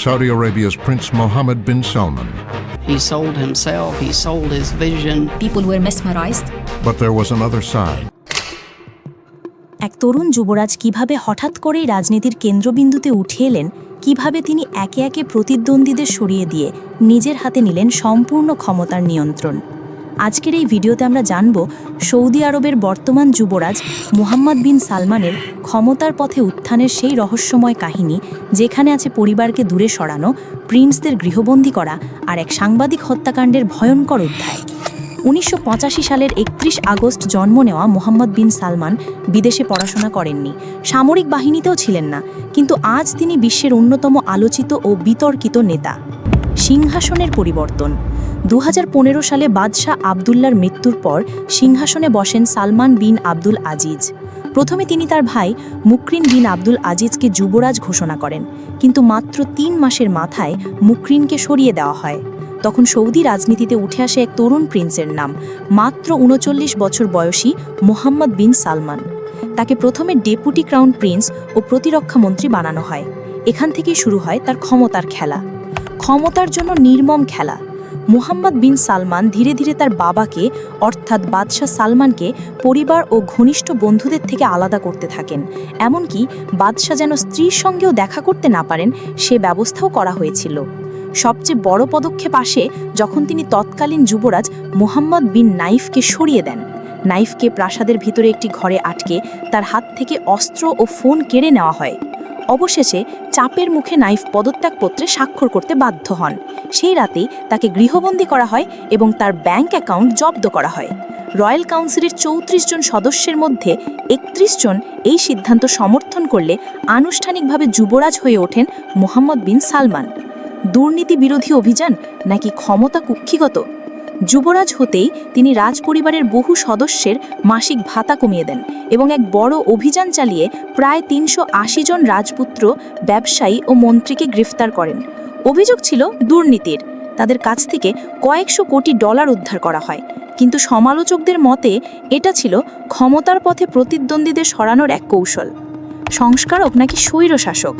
Saudi Arabia's Prince Mohammed bin Salman. He sold himself, he sold his vision. People were mesmerized. But there was another side. এক তরুণ যুবরাজ কীভাবে হঠাৎ করেই রাজনীতির কেন্দ্রবিন্দুতে উঠে এলেন কীভাবে তিনি একে একে প্রতিদ্বন্দ্বীদের সরিয়ে দিয়ে নিজের হাতে নিলেন সম্পূর্ণ ক্ষমতার নিয়ন্ত্রণ আজকের এই ভিডিওতে আমরা জানব সৌদি আরবের বর্তমান যুবরাজ মোহাম্মদ বিন সালমানের ক্ষমতার পথে উত্থানের সেই রহস্যময় কাহিনী, যেখানে আছে পরিবারকে দূরে সরানো, প্রিন্সদের গৃহবন্দী করা আর এক সাংবাদিক হত্যাকাণ্ডের ভয়ঙ্কর অধ্যায়। উনিশশো পঁচাশি সালের একত্রিশ আগস্ট জন্ম নেওয়া মোহাম্মদ বিন সালমান বিদেশে পড়াশোনা করেননি। সামরিক বাহিনীতেও ছিলেন না, কিন্তু আজ তিনি বিশ্বের অন্যতম আলোচিত ও বিতর্কিত নেতা। সিংহাসনের পরিবর্তন। দু হাজার পনেরো সালে বাদশাহ আবদুল্লার মৃত্যুর পর সিংহাসনে বসেন সালমান বিন আব্দুল আজিজ। প্রথমে তিনি তার ভাই মুকরিন বিন আব্দুল আজিজকে যুবরাজ ঘোষণা করেন, কিন্তু মাত্র তিন মাসের মাথায় মুকরিনকে সরিয়ে দেওয়া হয়। তখন সৌদি রাজনীতিতে উঠে আসে এক তরুণ প্রিন্সের নাম, মাত্র উনচল্লিশ বছর বয়সী মোহাম্মদ বিন সালমান। তাকে প্রথমে ডেপুটি ক্রাউন প্রিন্স ও প্রতিরক্ষা মন্ত্রী বানানো হয়। এখান থেকেই শুরু হয় তার ক্ষমতার খেলা। ক্ষমতার জন্য নির্মম খেলা। মুহাম্মদ বিন সালমান ধীরে ধীরে তার বাবাকে, অর্থাৎ বাদশাহ সালমানকে, পরিবার ও ঘনিষ্ঠ বন্ধুদের থেকে আলাদা করতে থাকেন। এমনকি বাদশাহ যেন স্ত্রীর সঙ্গেও দেখা করতে না পারেন, সে ব্যবস্থাও করা হয়েছিল। সবচেয়ে বড় পদক্ষেপ আসে যখন তিনি তৎকালীন যুবরাজ মোহাম্মদ বিন নাইফকে সরিয়ে দেন। নাইফকে প্রাসাদের ভিতরে একটি ঘরে আটকে তার হাত থেকে অস্ত্র ও ফোন কেড়ে নেওয়া হয়। অবশেষে চাপের মুখে নাইফ পদত্যাগপত্রে স্বাক্ষর করতে বাধ্য হন। সেই রাতেই তাকে গৃহবন্দী করা হয় এবং তার ব্যাংক অ্যাকাউন্ট জব্দ করা হয়। রয়্যাল কাউন্সিলের চৌত্রিশ জন সদস্যের মধ্যে একত্রিশ জন এই সিদ্ধান্ত সমর্থন করলে আনুষ্ঠানিকভাবে যুবরাজ হয়ে ওঠেন মোহাম্মদ বিন সালমান। দুর্নীতি বিরোধী অভিযান নাকি ক্ষমতা কুক্ষিগত যুবরাজ হতেই তিনি রাজপরিবারের বহু সদস্যের মাসিক ভাতা কমিয়ে দেন এবং এক বড় অভিযান চালিয়ে প্রায় তিনশো আশি জন রাজপুত্র, ব্যবসায়ী ও মন্ত্রীকে গ্রেফতার করেন। অভিযোগ ছিল দুর্নীতির। তাদের কাছ থেকে কয়েকশো কোটি ডলার উদ্ধার করা হয়। কিন্তু সমালোচকদের মতে এটা ছিল ক্ষমতার পথে প্রতিদ্বন্দ্বীদের সরানোর এক কৌশল। সংস্কারক নাকি স্বৈরশাসক?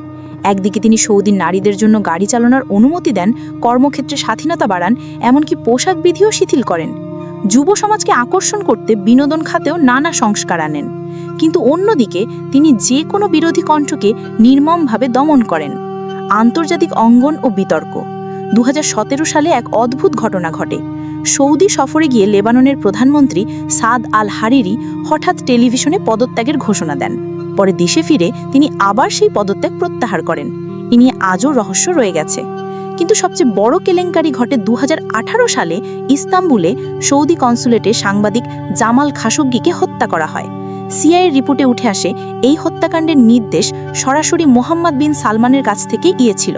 একদিকে তিনি সৌদির নারীদের জন্য গাড়ি চালানোর অনুমতি দেন, কর্মক্ষেত্রে স্বাধীনতা বাড়ান, এমনকি পোশাক বিধিও শিথিল করেন। যুব সমাজকে আকর্ষণ করতে বিনোদন খাতেও নানা সংস্কার আনেন। কিন্তু অন্যদিকে তিনি যে কোনো বিরোধী কণ্ঠকে নির্মমভাবে দমন করেন। আন্তর্জাতিক অঙ্গন ও বিতর্ক। দু হাজার সতেরো সালে এক অদ্ভুত ঘটনা ঘটে। সৌদি সফরে গিয়ে লেবাননের প্রধানমন্ত্রী সাদ আল হারিরি হঠাৎ টেলিভিশনে পদত্যাগের ঘোষণা দেন। পরে দেশে ফিরে তিনি আবার সেই পদত্যাগ প্রত্যাহার করেন। এ নিয়ে আজও রহস্য রয়ে গেছে। কিন্তু সবচেয়ে বড় কেলেঙ্কারি ঘটে দু হাজার আঠারো সালে ইস্তাম্বুলে সৌদি কনসুলেটে সাংবাদিক জামাল খাশোগিকে হত্যা করা হয়। সিআইয়ের রিপোর্টে উঠে আসে, এই হত্যাকাণ্ডের নির্দেশ সরাসরি মোহাম্মদ বিন সালমানের কাছ থেকে গিয়েছিল।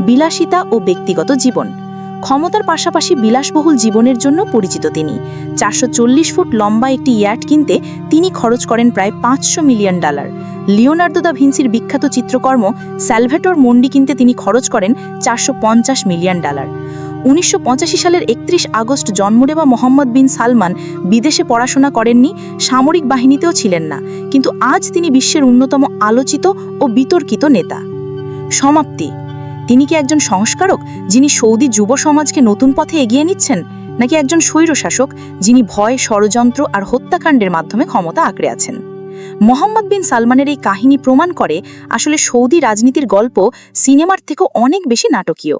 বিলাসিতা ও ব্যক্তিগত জীবন। ক্ষমতার পাশাপাশি বিলাসবহুল জীবনের জন্য পরিচিত তিনি। চারশো চল্লিশ ফুট লম্বা একটি ইয়াট কিনতে তিনি খরচ করেন প্রায় পাঁচশো মিলিয়ন ডলার। লিওনার্দো দা ভিন্সির বিখ্যাত চিত্রকর্ম স্যালভেটর মন্ডি কিনতে তিনি খরচ করেন চারশো পঞ্চাশ মিলিয়ন ডলার। উনিশশো পঁচাশি সালের একত্রিশ আগস্ট জন্ম নেওয়া মোহাম্মদ বিন সালমান বিদেশে পড়াশোনা করেননি, সামরিক বাহিনীতেও ছিলেন না, কিন্তু আজ তিনি বিশ্বের অন্যতম আলোচিত ও বিতর্কিত নেতা। সমাপ্তি। তিনি কি একজন সংস্কারক যিনি সৌদি যুব সমাজকে নতুন পথে এগিয়ে নিচ্ছেন, নাকি একজন স্বৈরশাসক যিনি ভয়, ষড়যন্ত্র আর হত্যাকাণ্ডের মাধ্যমে ক্ষমতা আঁকড়ে আছেন? মোহাম্মদ বিন সালমানের এই কাহিনী প্রমাণ করে আসলে সৌদি রাজনীতির গল্প সিনেমার থেকেও অনেক বেশি নাটকীয়।